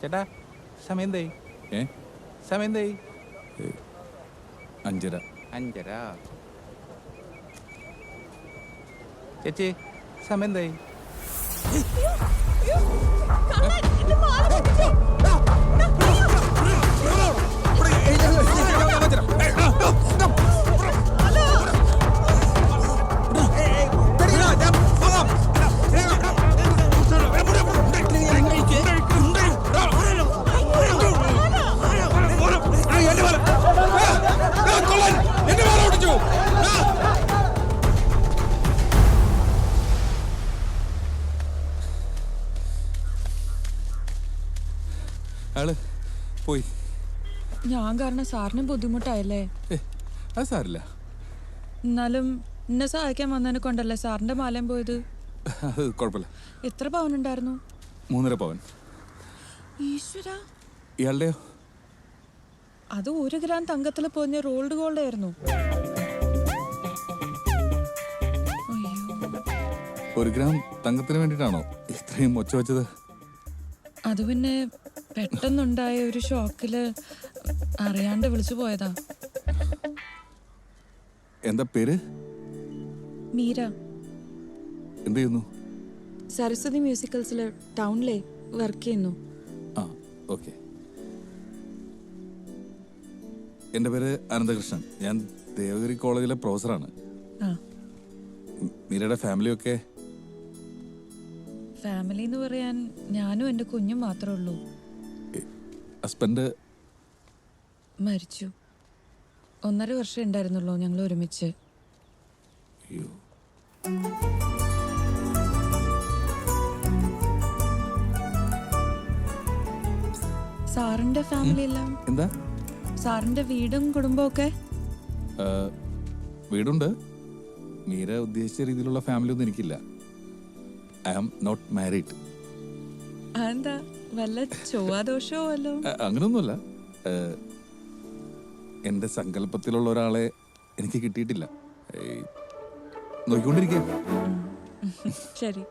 ചേട്ടാ സമയം എന്തേ ഏ? സമയം എന്തായി അഞ്ചര. അഞ്ചര. ചേച്ചി സമയം എന്തായി ആൾ പോയി. ഞാൻ കാരണം സാറിന് ബുദ്ധിമുട്ടായല്ലേ? അത് സാറില്ല. എന്നാലും എന്നെ സഹായിക്കാൻ വന്നതിനെ കൊണ്ടല്ലേ സാറിന്റെ മാലയം പോയത്? അത് കുഴപ്പമില്ല. എത്ര പവൻ ഉണ്ടായിരുന്നു? മൂന്നര പവൻ. ഈശ്വര. ഇയാളുടെയോ? അത് ഒരു ഗ്രാം തങ്കത്തിൽ പോഞ്ഞ റോൾഡ് ഗോൾഡ് ആയിരുന്നു. ഒരു ഗ്രാം തങ്കത്തിന് വേണ്ടിയിട്ടാണോ ഇത്രയും ഒച്ച വെച്ചത്? അത് പിന്നെ പെട്ടെന്നുണ്ടായ ഒരു ഷോക്കിൽ അറിയാണ്ട് വിളിച്ചു പോയതാ. എന്താ പേര്? മീര. എന്ത് ചെയ്യുന്നു? സരസ്വതി മ്യൂസിക്കൽസിൽ ടൗണിലെ വർക്ക് ചെയ്യുന്നു. ആ ഓക്കെ. എന്റെ പേര് അനന്തകൃഷ്ണൻ. ഞാൻ ദേവഗിരി കോളേജിലെ പ്രൊഫസറാണ്. ആ. ഫാമിലി മീരയുടെ ഫാമിലിയൊക്കെ? ഫാമിലി എന്ന് പറയാൻ ഞാനും എന്റെ കുഞ്ഞും മാത്രമേ ഉള്ളൂ. ഹസ്ബൻഡ് മരിച്ചു. ഒന്നര വർഷം ഉണ്ടായിരുന്നുള്ളൂ ഞങ്ങൾ ഒരുമിച്ച്. അയ്യോ. സാറിന്റെ ഫാമിലി എല്ലാം? എന്താ? സാറിന്റെ വീടും കുടുംബവും ഒക്കെ? വീടുണ്ട്. മീര ഉദ്ദേശിച്ച രീതിയിലുള്ള ഫാമിലി ഒന്നും എനിക്കില്ല. ഐ ആം നോട്ട് മാരീഡ് അതെന്താ? വല്ല ചൊവ്വാദോഷമോ വല്ലോ? അങ്ങനൊന്നുമല്ല. എന്റെ സങ്കല്പത്തിലുള്ള ഒരാളെ എനിക്ക് കിട്ടിയിട്ടില്ല. നോക്കിക്കൊണ്ടിരിക്കുക ശരി.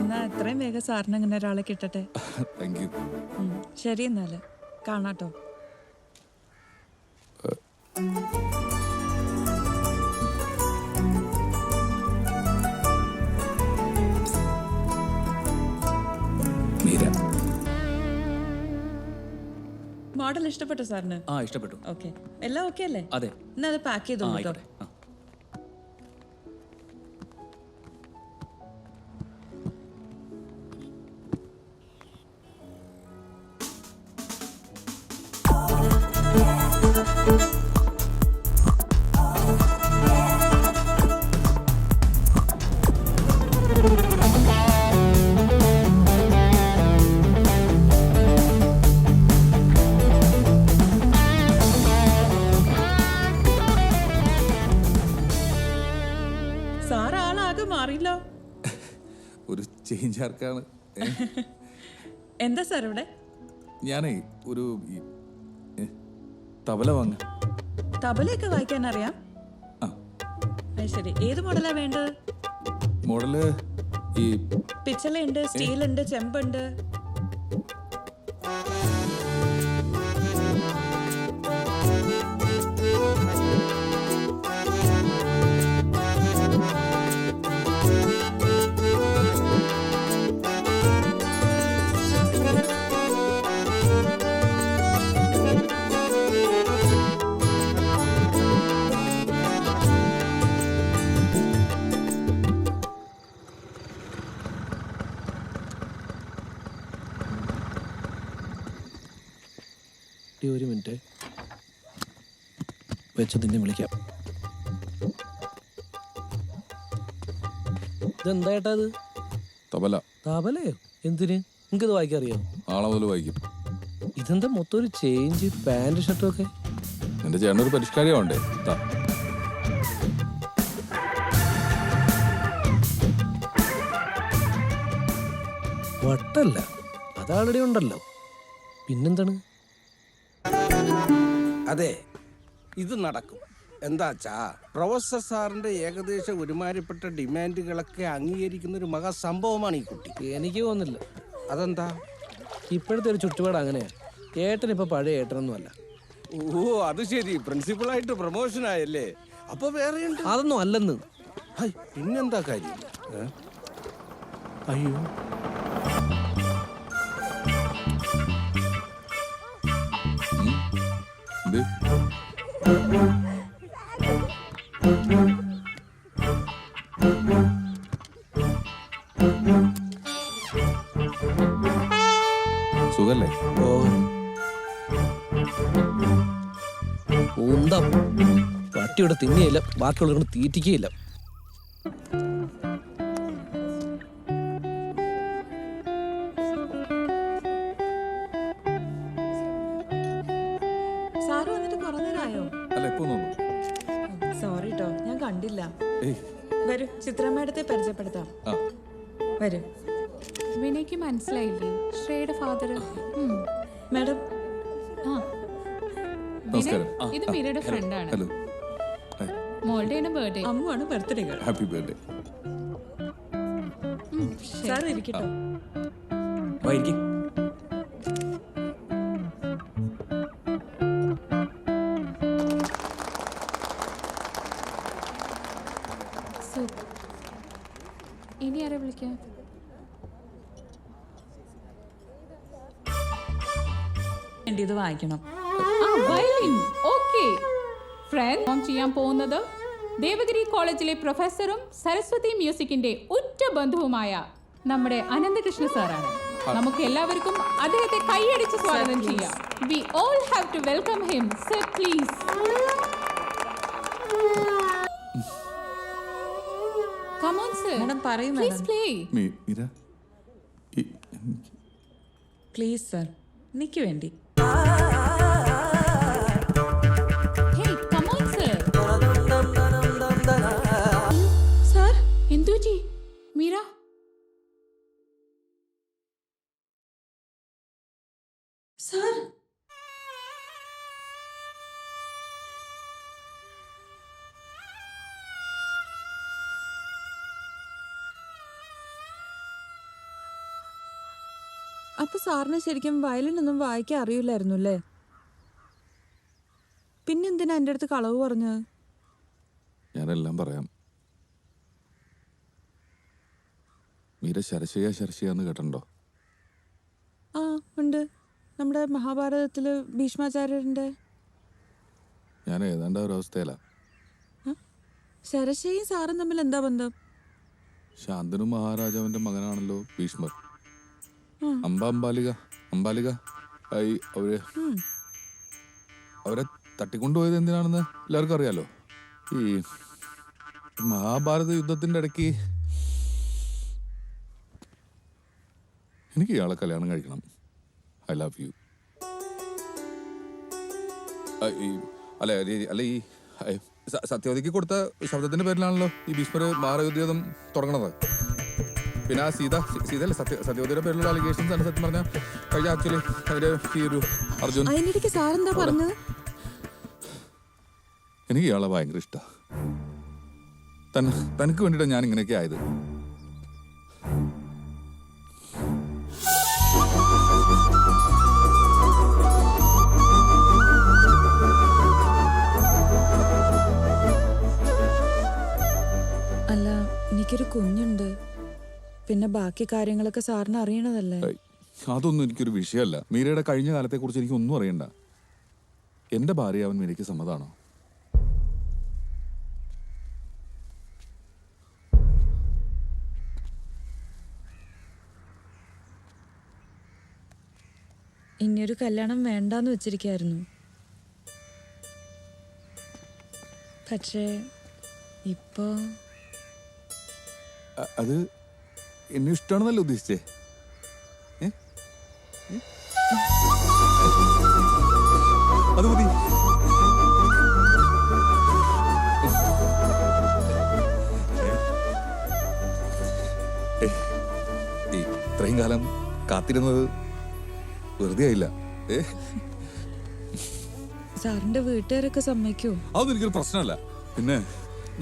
എന്നാ എത്രയും വേഗം സാറിന് അങ്ങനെ ഒരാളെ കിട്ടട്ടെ. താങ്ക് യു ശരി എന്നാൽ. കാണാട്ടോ. മോഡൽ ഇഷ്ടപ്പെട്ടോ സാറിന്? ആ ഇഷ്ടപ്പെട്ടു. ഓക്കെ. എല്ലാം ഓക്കെ അല്ലേ? അതെ. എന്നാ അത് പാക്ക് ആ ചെയ്തോ കേട്ടോ ചേഞ്ച് എന്താ സാർ ഇവിടെ? ഞാനേ ഒരു തബല വാങ്ങ. തബലയൊക്കെ വായിക്കാൻ അറിയാം. ശരി. ഏത് മോഡലാ വേണ്ടത്? മോഡൽ ഈ പിച്ചളുണ്ട് സ്റ്റീൽ ഉണ്ട് ചെമ്പുണ്ട്. ഡി ഒരു മിനിറ്റ് വെച്ച് നിന്നെ വിളിക്കാം. ഇതെന്താ ഏട്ടാ ഇത്? തബല. തബലയോ? എന്തിന്? നിങ്ങൾക്കിത് വായിക്കാൻ അറിയാം നാളെ മുതൽ വായിക്കും. ഇതെന്താ മൊത്തം ഒരു ചേഞ്ച് പാന്റ് ഷർട്ടും ഒക്കെ? എന്റെ ചേട്ടനൊരു പരിഷ്കാരമാവണ്ടേ താ വട്ടല്ല. അത് ആൾറെഡി ഉണ്ടല്ലോ. പിന്നെന്താണ്? അതെ ഇത് നടക്കും. എന്താച്ചാ പ്രൊഫസർ സാറിന്റെ ഏകദേശം ഒരുമാരിപ്പെട്ട ഡിമാൻഡുകളൊക്കെ അംഗീകരിക്കുന്ന ഒരു മഹാസംഭവമാണ് ഈ കുട്ടി. എനിക്ക് തോന്നുന്നില്ല. അതെന്താ? ഇപ്പോഴത്തെ ഒരു ചുറ്റുപാട് അങ്ങനെയാ. ഏട്ടൻ ഇപ്പൊ പഴയ ഏട്ടനൊന്നും അല്ല ഓ അത് ശരി. പ്രിൻസിപ്പളായിട്ട് പ്രൊമോഷൻ ആയല്ലേ അപ്പൊ വേറെ അതൊന്നും അല്ലെന്ന്. പിന്നെന്താ കാര്യം? അയ്യോ. എന്ത് സുഖല്ലേ? ഓ. ഉന്തം പട്ടിയുടെ തിന്നിയില്ല. ബാക്കിയുള്ളവർ തീറ്റിക്കുകയില്ല വന്നിട്ട് കുറെ നേരമായോ അല്ല ഇപ്പൊ സോറി കേട്ടോ ഞാൻ കണ്ടില്ല വരൂ ചിത്രമ്മയുടെ പരിചയപ്പെടുത്താം ആ വരൂ വിനയ്ക്ക് മനസ്സിലായില്ലേ ശ്രേയുടെ ഫാദർ മാഡം ഇത് മീരയുടെ ഫ്രണ്ടാണ് ഹലോ. മോളുടെ ബർത്ത്ഡേ അമ്മുവാണ് ബർത്ത്ഡേ ഹാപ്പി ബർത്ത്ഡേ സാർ ഇരിക്കട്ടോ വൈകി വായിക്കണം. ആ വയലിൻ. ഓക്കെ. ഫ്രണ്ട് ചെയ്യാൻ പോകുന്നത് ദേവഗിരി കോളേജിലെ പ്രൊഫസറും സരസ്വതി മ്യൂസിക്കിന്റെ ഉറ്റ ബന്ധുവുമായ നമ്മുടെ അനന്തകൃഷ്ണ സാറാണ്. നമുക്ക് എല്ലാവർക്കും അദ്ദേഹത്തെ കൈയടിച്ച് സ്വാഗതം ചെയ്യാം. We all have to welcome him sir please come on sir madam പറയും please play Meera please sir എനിക്ക് വേണ്ടി. heart. അപ്പൊ സാറിന് ശരിക്കും വയലിൻ ഒന്നും വായിക്കാൻ അറിയില്ലായിരുന്നു അല്ലേ പിന്നെന്തിനാ എന്റെ അടുത്ത് കളവ് പറഞ്ഞത് ഞാനെല്ലാം പറയാം. മീര ശരശയ ശരശയാന്ന് കേട്ടിട്ടുണ്ടോ? ആ ഉണ്ട്. നമ്മുടെ മഹാഭാരതത്തിൽ ഭീഷ്മാചാര്യന്റെ ഞാൻ ഏതാണ്ട് ആ ഒരു അവസ്ഥയിലാ. ശരശയും സാറും തമ്മിൽ എന്താ ബന്ധം? ശാന്തനു മഹാരാജാവിന്റെ മകനാണല്ലോ ഭീഷ്മർ. അമ്പ അമ്പാലിക അമ്പാലിക. ആയി അവർ. അവരെ തട്ടിക്കൊണ്ടുപോയത് എന്തിനാണെന്ന് എല്ലാവർക്കും അറിയാലോ? ഈ മഹാഭാരത യുദ്ധത്തിന്റെ ഇടയ്ക്ക് എനിക്ക് ഇയാളെ കല്യാണം കഴിക്കണം. I love you. അല്ല അല്ല ഈ സത്യവതിക്ക് കൊടുത്ത ശബ്ദത്തിന്റെ പേരിലാണല്ലോ ഈ ഭീഷ്മര് മഹാരയുദ്ധം തുടങ്ങണത്. പിന്നെ ആ സീത സീത അല്ലേ സത്യ സത്യവതിയുടെ പേരിലുള്ള അലിഗേഷൻസ് ആണ് സത്യം പറഞ്ഞാൽ കഴിഞ്ഞ ആക്ച്വലി അവർ ഈ ഒരു അർജുൻ അതിനിടയ്ക്ക് സാറെന്താ പറഞ്ഞത്? എനിക്ക് ഇയാളെ ഭയങ്കര ഇഷ്ടമാണ് തൻ തനിക്ക് വേണ്ടിയിട്ടാണ് ഞാൻ ഇങ്ങനെയൊക്കെ ആയത്. അല്ല എനിക്കൊരു കുഞ്ഞുണ്ട്. പിന്നെ ബാക്കി കാര്യങ്ങളൊക്കെ സാറിന് അറിയണതല്ലേ? അതൊന്നും എനിക്കൊരു വിഷയമല്ല. മീരയുടെ കഴിഞ്ഞ കാലത്തെ കുറിച്ച് എനിക്ക് ഒന്നും അറിയണ്ട. എന്റെ ഭാര്യ അവൻ മീരയ്ക്ക് സമ്മതാണോ? ഇനിയൊരു കല്യാണം വേണ്ടാന്ന് വെച്ചിരിക്കായിരുന്നു. പക്ഷേ ഇപ്പോ അത് എന്നെ ഇഷ്ടമാണെന്നല്ലേ ഉദ്ദേശിച്ചേ? അത് മതി. ഇത്രയും കാലം കാത്തിരുന്നത് വെറുതെ ആയില്ല. സാറിന്റെ വീട്ടുകാരൊക്കെ സമ്മതിക്കോ അതൊന്നും എനിക്കൊരു പ്രശ്നമല്ല. പിന്നെ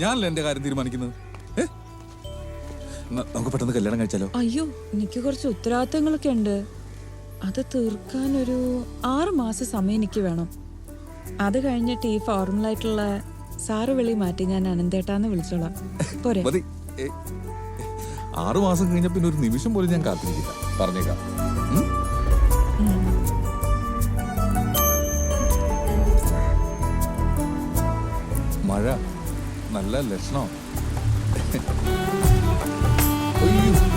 ഞാനല്ല എന്റെ കാര്യം തീരുമാനിക്കുന്നത്? നമുക്ക് പെട്ടെന്ന് കല്യാണം കഴിച്ചാലോ? അയ്യോ എനിക്ക് കുറച്ച് ഉത്തരവാദിത്തങ്ങളൊക്കെ ഉണ്ട്. അത് തീർക്കാൻ ഒരു ആറ് മാസം സമയം എനിക്ക് വേണം. അത് കഴിഞ്ഞിട്ട് ഈ ഫോർമൽ ആയിട്ടുള്ള സാറ് വിളി മാറ്റി ഞാൻ അനന്തേട്ടാന്ന് വിളിച്ചോളാം. പോരെ. മതി. ഏ, ആറു മാസം കഴിഞ്ഞ പിന്നെ ഒരു നിമിഷം പോലും ഞാൻ കാത്തിരിക്കില്ല. പറഞ്ഞേക്കാം. ഉം? മഴ. നല്ല ലക്ഷണം? അയ്യോ